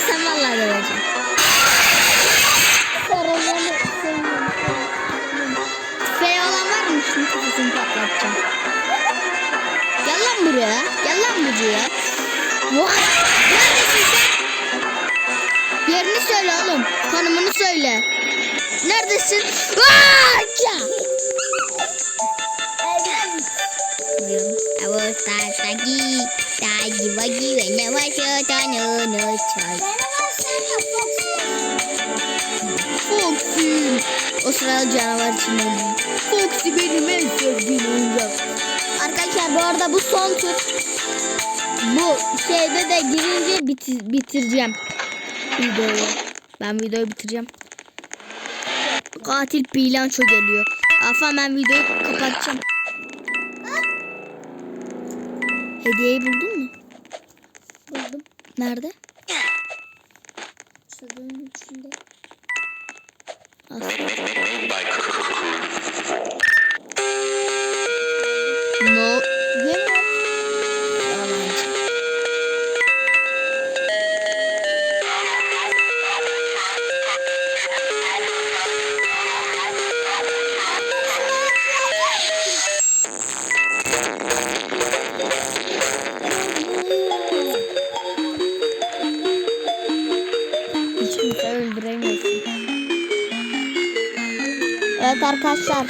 Ölürsen vallahi seviyorum. Tüfeği olan var mı? Şunun kafasını patlatacağım. Gel lan buraya. Gel lan buraya. Vay! Neredesin sen? Yerini söyle oğlum. Konumunu söyle. Neredesin? Aa! Ya! Diyorum. Avos tagi, tagi vagi ve ne var şu tanrı çay. Foxy. O sırada canavar için öldü. Foxy benim en sevdiğim oyuncak. Arkadaşlar bu arada bu son tur. Bu şeyde de girince biti- bitireceğim videoyu. Ben videoyu bitireceğim. Katil bilanço geliyor. Afa ben videoyu kapatacağım. Hediyeyi buldun mu? Buldum. Nerede? Şunun içinde. No. Yeme. Kimse öldüremiyorsun. Evet arkadaşlar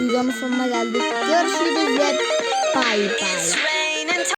videonun sonuna geldik. Görüşürüz ve bay bay.